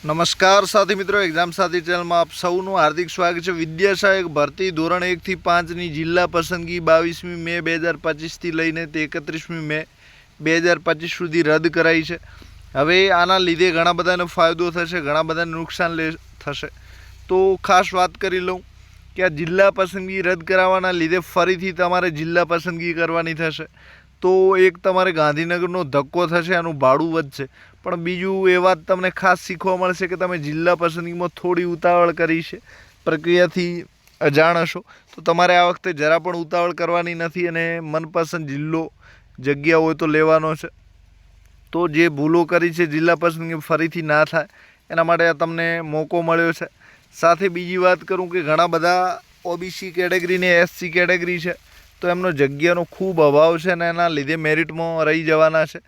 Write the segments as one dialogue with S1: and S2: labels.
S1: નમસ્કાર સાથી મિત્રો એક્ઝામ સાથી ચેનલમાં આપ સૌનું હાર્દિક સ્વાગત છે. વિદ્યા સહાયક ભરતી ધોરણ એકથી પાંચની જિલ્લા પસંદગી બાવીસમી મે બે હજાર પચીસથી લઈને તે એકત્રીસમી મે બે હજાર પચીસ સુધી રદ કરાઈ છે. હવે આના લીધે ઘણા બધાને ફાયદો થશે, ઘણા બધાને નુકસાન લે, થશે. તો ખાસ વાત કરી લઉં કે આ જિલ્લા પસંદગી રદ કરાવવાના લીધે ફરીથી તમારે જિલ્લા પસંદગી કરવાની થશે. તો એક તમારે ગાંધીનગરનો ધક્કો થશે, આનું ભાડું વધશે. પણ બીજું એ વાત તમને ખાસ શીખવા મળશે કે તમે જિલ્લા પસંદગીમાં થોડી ઉતાવળ કરી છે, પ્રક્રિયાથી અજાણ હશો તો તમારે આ વખતે જરા પણ ઉતાવળ કરવાની નથી અને મનપસંદ જિલ્લો, જગ્યા હોય તો લેવાનો છે. તો જે ભૂલો કરી છે જિલ્લા પસંદગી ફરીથી ના થાય, એના માટે આ તમને મોકો મળ્યો છે. સાથે બીજી વાત કરું કે ઘણા બધા ઓબીસી કેટેગરીને એસસી કેટેગરી છે. તો એમનો જગ્યાનો ખૂબ અભાવ છે અને એના લીધે મેરિટમાં રહી જવાના છે.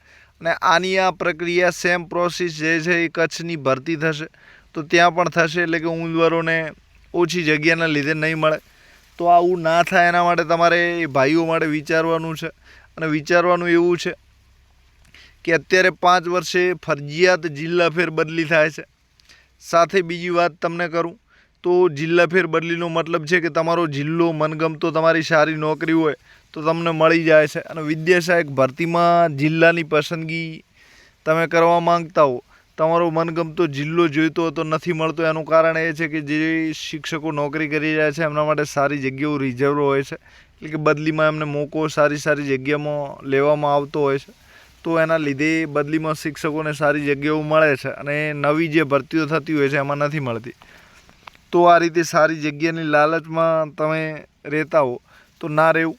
S1: અને આની આ પ્રક્રિયા સેમ પ્રોસેસ જે છે એ કચ્છની ભરતી થશે. તો ત્યાં પણ થશે એટલે કે ઉમેદવારોને ઓછી જગ્યાના લીધે નહીં મળે. તો આવું ના થાય એના માટે તમારે એ ભાઈઓ માટે વિચારવાનું છે. અને વિચારવાનું એવું છે કે અત્યારે પાંચ વર્ષે ફરજિયાત જિલ્લા ફેર બદલી થાય છે. સાથે બીજી વાત તમને કરું તો જિલ્લા ફેર બદલીનો મતલબ છે કે તમારો જિલ્લો મનગમતો તમારી સારી નોકરી હોય તો તમને મળી જાય છે. અને વિદ્યા સહાયક ભરતીમાં જિલ્લાની પસંદગી તમે કરવા માંગતા હો, તમારો મનગમતો જિલ્લો જોઈતો તો નથી મળતો. એનું કારણ એ છે કે જે શિક્ષકો નોકરી કરી રહ્યા છે એમના માટે સારી જગ્યાઓ રિઝર્વ હોય છે. એટલે કે બદલીમાં એમને મોકો સારી સારી જગ્યામાં લેવામાં આવતો હોય છે. તો એના લીધે બદલીમાં શિક્ષકોને સારી જગ્યાઓ મળે છે અને નવી જે ભરતીઓ થતી હોય છે એમાં નથી મળતી. તો આ રીતે સારી જગ્યાની લાલચમાં તમે રહેતા હો, તો ના રહેવું.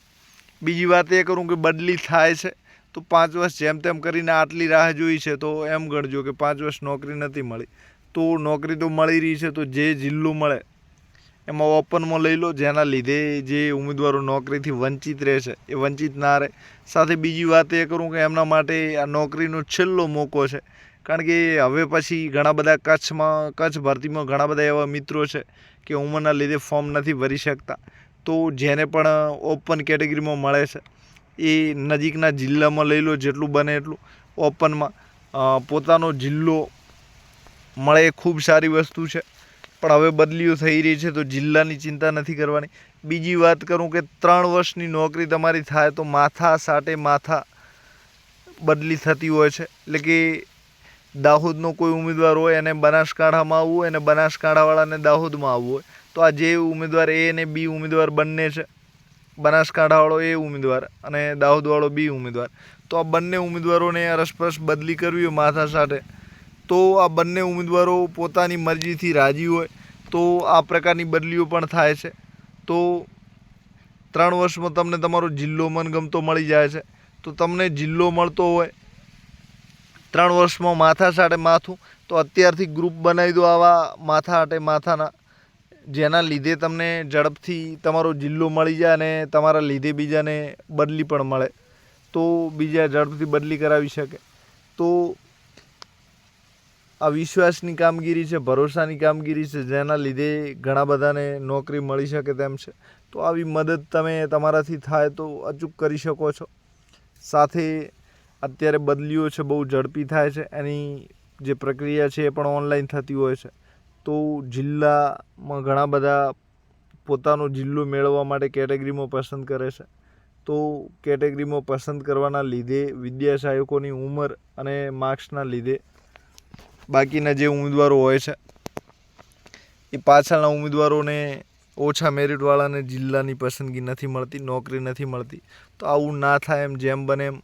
S1: બીજી વાત એ કરું કે બદલી થાય છે, તો પાંચ વર્ષ જેમ તેમ કરીને આટલી રાહ જોઈ છે, તો એમ ગણજો કે પાંચ વર્ષ નોકરી નથી મળી. તો નોકરી તો મળી રહી છે, તો જે જિલ્લો મળે, એમાં ઓપનમાં લઈ લો, જેના લીધે જે ઉમેદવારો નોકરીથી વંચિત રહેશે એ વંચિત ના રહે. સાથે બીજી વાત એ કરું કે એમના માટે આ નોકરીનો છેલ્લો મોકો છે કારણ કે હવે પછી ઘણા બધા કચ્છમાં, કચ્છ ભરતીમાં ઘણા બધા એવા મિત્રો છે કે ઉંમરના લીધે ફોર્મ નથી ભરી શકતા. તો જેને પણ ઓપન કેટેગરીમાં મળે છે, એ નજીકના જિલ્લામાં લઈ લો જેટલું બને એટલું ઓપનમાં પોતાનો જિલ્લો મળે એ ખૂબ સારી વસ્તુ છે. પણ હવે બદલીઓ થઈ રહી છે તો જિલ્લાની ચિંતા નથી કરવાની. બીજી વાત કરું કે ત્રણ વર્ષની નોકરી તમારી થાય તો માથા સાટે માથા બદલી થતી હોય છે. એટલે કે દાહોદનો કોઈ ઉમેદવાર હોય એને બનાસકાંઠામાં આવવું હોય અને બનાસકાંઠાવાળાને દાહોદમાં આવવું હોય, તો આ જે ઉમેદવાર એ અને બી ઉમેદવાર બંને છે. બનાસકાંઠાવાળો એ ઉમેદવાર અને દાહોદવાળો બી ઉમેદવાર. તો આ બંને ઉમેદવારોને અરસપરસ બદલી કરવી હોય માથા સાથે. તો આ બંને ઉમેદવારો પોતાની મરજીથી રાજી હોય, તો આ પ્રકારની બદલીઓ પણ થાય છે. તો ત્રણ વર્ષમાં તમને તમારો જિલ્લો મનગમતો મળી જાય છે. તો તમને જિલ્લો મળતો હોય ત્રણ વર્ષમાં માથા સાટે માથું. તો અત્યારથી ગ્રુપ બનાવી દો આવા માથા હાટે માથાના. જેના લીધે તમને ઝડપથી તમારો જિલ્લો મળી જાય અને તમારા લીધે બીજાને બદલી પણ મળે. તો બીજા ઝડપથી બદલી કરાવી શકે. તો આ વિશ્વાસની કામગીરી છે, ભરોસાની કામગીરી છે, જેના લીધે ઘણા બધાને નોકરી મળી શકે તેમ છે. તો આવી મદદ તમે તમારાથી થાય તો અચૂક કરી શકો છો. સાથે અત્યારે બદલીઓ છે, બહુ ઝડપી થાય છે. એની જે પ્રક્રિયા છે એ પણ ઓનલાઈન થતી હોય છે. તો જિલ્લામાં ઘણા બધા પોતાનો જિલ્લો મેળવવા માટે કેટેગરીમાં પસંદ કરે છે. તો કેટેગરીમાં પસંદ કરવાના લીધે વિદ્યા ઉંમર અને માર્ક્સના લીધે બાકીના જે ઉમેદવારો હોય છે, એ પાછળના ઉમેદવારોને ઓછા મેરિટવાળાને જિલ્લાની પસંદગી નથી મળતી, નોકરી નથી મળતી. તો આવું ના થાય એમ જેમ બને એમ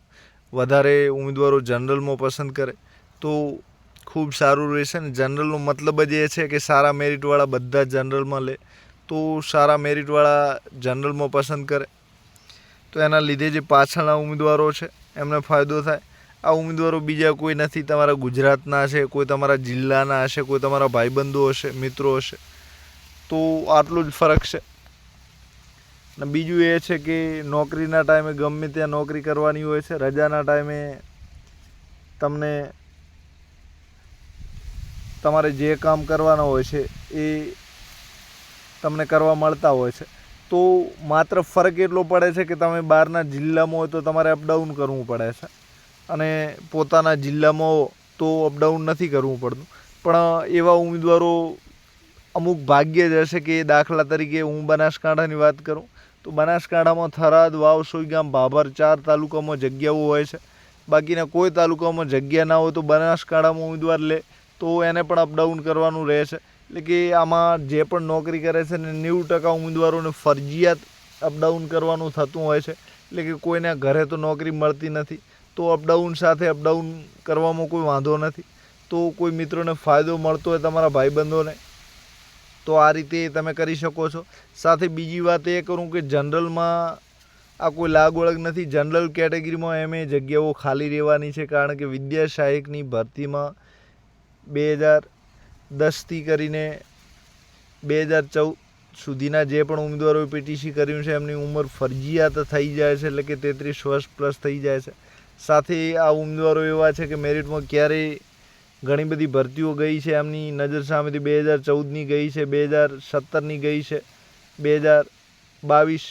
S1: વધારે ઉમેદવારો જનરલમાં પસંદ કરે, તો ખૂબ સારું રહેશે ને? જનરલનો મતલબ જ એ છે કે સારા મેરિટવાળા બધા જનરલમાં લે, તો સારા મેરિટવાળા જનરલમાં પસંદ કરે. તો એના લીધે જે પાછળના ઉમેદવારો છે, એમને ફાયદો થાય. આ ઉમેદવારો બીજા કોઈ નથી, તમારા ગુજરાતના છે કોઈ તમારા જિલ્લાના હશે, કોઈ તમારા ભાઈબંધો હશે, મિત્રો હશે, તો આટલો જ ફરક છે. અને બીજું એ છે કે નોકરીના ટાઈમે ગમે ત્યાં નોકરી કરવાની હોય છે, રજાના ટાઈમે તમને તમારે જે કામ કરવાના હોય છે એ તમને કરવા મળતા હોય છે. તો માત્ર ફરક એટલો પડે છે કે તમે બહારના જિલ્લામાં હોય તો તમારે અપડાઉન કરવું પડે છે. અને પોતાના જિલ્લામાં તો અપડાઉન નથી કરવું પડતું. પણ એવા ઉમેદવારો અમુક ભાગ્ય જ હશે કે દાખલા તરીકે હું બનાસકાંઠાની વાત કરું. તો બનાસકાંઠામાં થરાદ, વાવ, સોઈગામ ભાભર ચાર તાલુકામાં જગ્યાઓ હોય છે. બાકીના કોઈ તાલુકામાં જગ્યા ના હોય તો બનાસકાંઠામાં ઉમેદવાર લે, તો એને પણ અપડાઉન કરવાનું રહે છે. એટલે કે આમાં જે પણ નોકરી કરે છે ને નેવું ટકા ઉમેદવારોને ફરજિયાત અપડાઉન કરવાનું થતું હોય છે. એટલે કે કોઈને ઘરે તો નોકરી મળતી નથી, તો અપડાઉન સાથે અપડાઉન કરવામાં કોઈ વાંધો નથી. તો કોઈ મિત્રોને ફાયદો મળતો હોય તમારા ભાઈબંધોને તો આ રીતે તમે કરી શકો છો. સાથે બીજી વાત એ કરું કે જનરલમાં આ કોઈ લાગ ઓળખ નથી. જનરલ કેટેગરીમાં એમ એ જગ્યાઓ ખાલી રહેવાની છે કારણ કે વિદ્યા સહાયકની ભરતીમાં બે હજાર દસથી કરીને બે હજાર ચૌદ સુધીના જે પણ ઉમેદવારોએ પીટીસી કર્યું છે એમની ઉંમર ફરજિયાત થઈ જાય છે એટલે કે તેત્રીસ વર્ષ પ્લસ થઈ જાય છે. સાથે આ ઉમેદવારો એવા છે કે મેરિટમાં ક્યારેય ઘણી બધી ભરતીઓ ગઈ છે એમની. નજર સામેથી બે હજાર ચૌદની ગઈ છે, બે હજાર સત્તરની ગઈ છે, બે હજાર બાવીસ,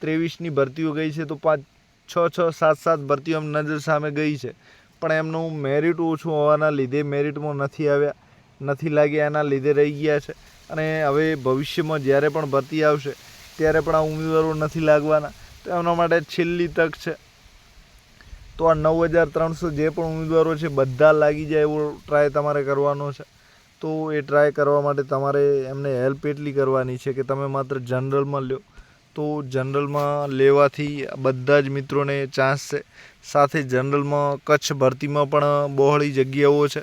S1: ત્રેવીસની ભરતીઓ ગઈ છે તો પાંચ, છ છ, સાત સાત ભરતીઓ એમ નજર સામે ગઈ છે. પણ એમનું મેરિટ ઓછું હોવાના લીધે મેરિટમાં નથી આવ્યા, નથી લાગ્યા, એના લીધે રહી ગયા છે. અને હવે ભવિષ્યમાં જ્યારે પણ ભરતી આવશે, ત્યારે પણ આ ઉમેદવારો નથી લાગવાના. તો એમના માટે છેલ્લી તક છે. તો આ નવ હજાર ત્રણસો જે પણ ઉમેદવારો છે, બધા લાગી જાય એવો ટ્રાય તમારે કરવાનો છે. તો એ ટ્રાય કરવા માટે તમારે એમને હેલ્પ એટલી કરવાની છે કે તમે માત્ર જનરલમાં લ્યો. તો જનરલમાં લેવાથી બધા જ મિત્રોને ચાન્સ છે. સાથે જનરલમાં કચ્છ ભરતીમાં પણ બહોળી જગ્યાઓ છે.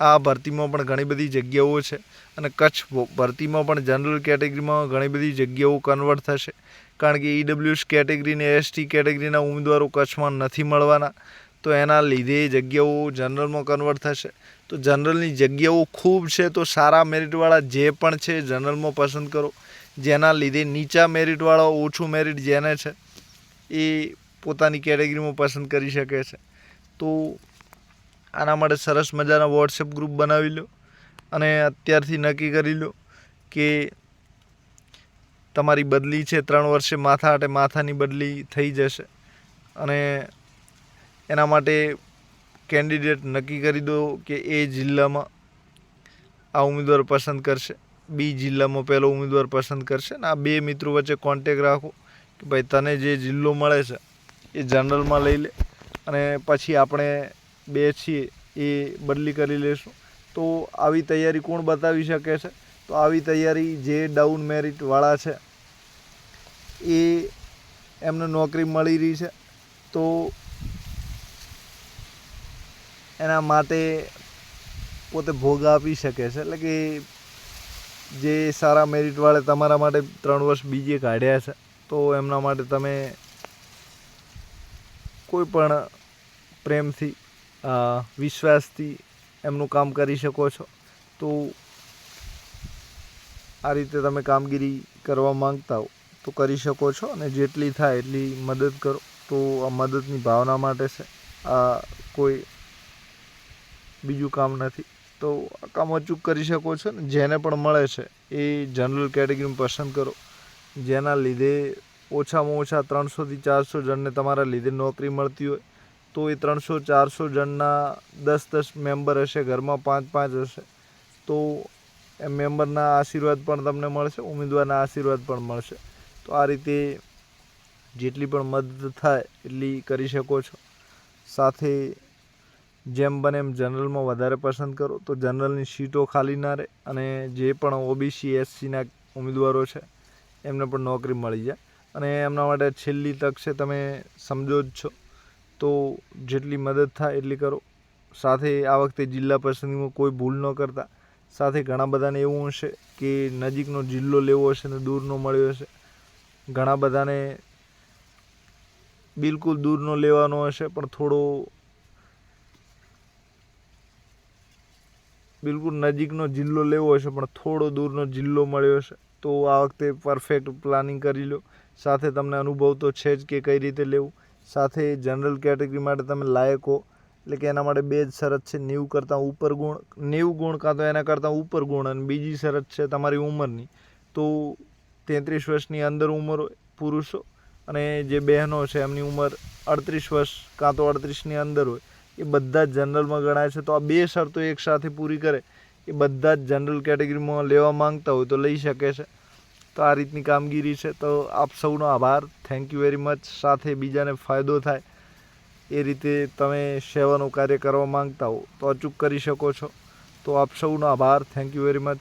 S1: આ ભરતીમાં પણ ઘણી બધી જગ્યાઓ છે અને કચ્છ ભરતીમાં પણ જનરલ કેટેગરીમાં ઘણી બધી જગ્યાઓ કન્વર્ટ થશે. કારણ કે ઈડબ્લ્યુએસ કેટેગરી ને એસટી કેટેગરીના ઉમેદવારો કચ્છમાં નથી મળવાના. તો એના લીધે જગ્યાઓ જનરલમાં કન્વર્ટ થશે. તો જનરલની જગ્યાઓ ખૂબ છે તો સારા મેરિટવાળા જે પણ છે જનરલમાં પસંદ કરો. જેના લીધે નીચા મેરિટવાળા ઓછું મેરિટ જેને છે, એ પોતાની કેટેગરીમાં પસંદ કરી શકે છે. તો આના માટે સરસ મજાના વોટ્સએપ ગ્રુપ બનાવી લો અને અત્યારથી નક્કી કરી લો કે તમારી બદલી છે, ત્રણ વર્ષે માથા માટે માથાની બદલી થઈ જશે. અને એના માટે કેન્ડિડેટ નક્કી કરી દો કે એ જિલ્લામાં આ ઉમેદવાર પસંદ કરશે, બી જિલ્લામાં પહેલો ઉમેદવાર પસંદ કરશે ને આ બે મિત્રો વચ્ચે કોન્ટેક રાખો કે ભાઈ તને જે જિલ્લો મળે છે, એ જનરલમાં લઈ લે અને પછી આપણે બે છીએ, એ બદલી કરી લેશું. તો આવી તૈયારી કોણ બતાવી શકે છે? તો આવી તૈયારી જે ડાઉન મેરિટવાળા છે એ એમને નોકરી મળી રહી છે. તો એના માટે પોતે ભોગ આપી શકે છે. એટલે કે જે સારા મેરિટવાળે તમારા માટે ત્રણ વર્ષ બીજે કાઢ્યા છે, તો એમના માટે તમે કોઈ પણ પ્રેમથી વિશ્વાસથી એમનું કામ કરી શકો છો. તો આ રીતે તમે કામગીરી કરવા માંગતા હો. તો કરી શકો છો અને જેટલી થાય એટલી મદદ કરો. તો આ મદદની ભાવના માટે છે. આ કોઈ બીજું કામ નથી. તો આ કામ અચૂક કરી શકો છો ને જેને પણ મળે છે એ જનરલ કેટેગરીમાં પસંદ કરો. જેના લીધે ઓછામાં ઓછા ત્રણસોથી ચારસો જણને તમારા લીધે નોકરી મળતી હોય. તો એ ત્રણસો ચારસો જણના દસ દસ મેમ્બર હશે, ઘરમાં પાંચ પાંચ હશે. તો એ મેમ્બરના આશીર્વાદ પણ તમને મળશે, ઉમેદવારના આશીર્વાદ પણ મળશે. તો આ રીતે જેટલી પણ મદદ થાય એટલી કરી શકો છો. સાથે જેમ બને એમ જનરલમાં વધારે પસંદ કરો. તો જનરલની સીટો ખાલી ના રહે અને જે પણ ઓબીસી એસસીના ઉમેદવારો છે, એમને પણ નોકરી મળી જાય. અને એમના માટે છેલ્લી તક છે, તમે સમજો જ છો. તો જેટલી મદદ થાય એટલી કરો. સાથે આ વખતે જિલ્લા પસંદગીમાં કોઈ ભૂલ ન કરતા. સાથે ઘણા બધાને એવું હશે કે નજીકનો જિલ્લો લેવો હશે ને દૂરનો મળ્યો હશે. ઘણા બધાને બિલકુલ દૂરનો લેવાનો હશે, પણ થોડો બિલકુલ નજીકનો જિલ્લો લેવો હશે, પણ થોડો દૂરનો જિલ્લો મળ્યો હશે. તો આ વખતે પરફેક્ટ પ્લાનિંગ કરી લો. સાથે તમને અનુભવ તો છે જ કે કઈ રીતે લેવું. સાથે જનરલ કેટેગરી માટે તમે લાયક એટલે કે એના માટે બે જ શરત છે, નેવું કરતાં ઉપર ગુણ, નેવું ગુણ કાં તો એના કરતાં ઉપર ગુણ અને બીજી શરત છે તમારી ઉંમરની. તો તેત્રીસ વર્ષની અંદર ઉંમર હોય પુરુષો અને જે બહેનો છે, એમની ઉંમર અડત્રીસ વર્ષ કાં તો અડત્રીસની અંદર હોય, એ બધા જ જનરલમાં ગણાય છે. તો આ બે શરતો એકસાથે પૂરી કરે, એ બધા જ જનરલ કેટેગરીમાં લેવા માંગતા હોય તો લઈ શકે છે. તો આ રીતની કામગીરી છે. તો આપ સૌનો આભાર. થેન્ક યુ વેરી મચ સાથે બીજાને ફાયદો થાય એ રીતે તમે સેવાનું કાર્ય કરવા માંગતા હો તો અચૂક કરી શકો છો. તો આપ સૌનો આભાર. Thank you very much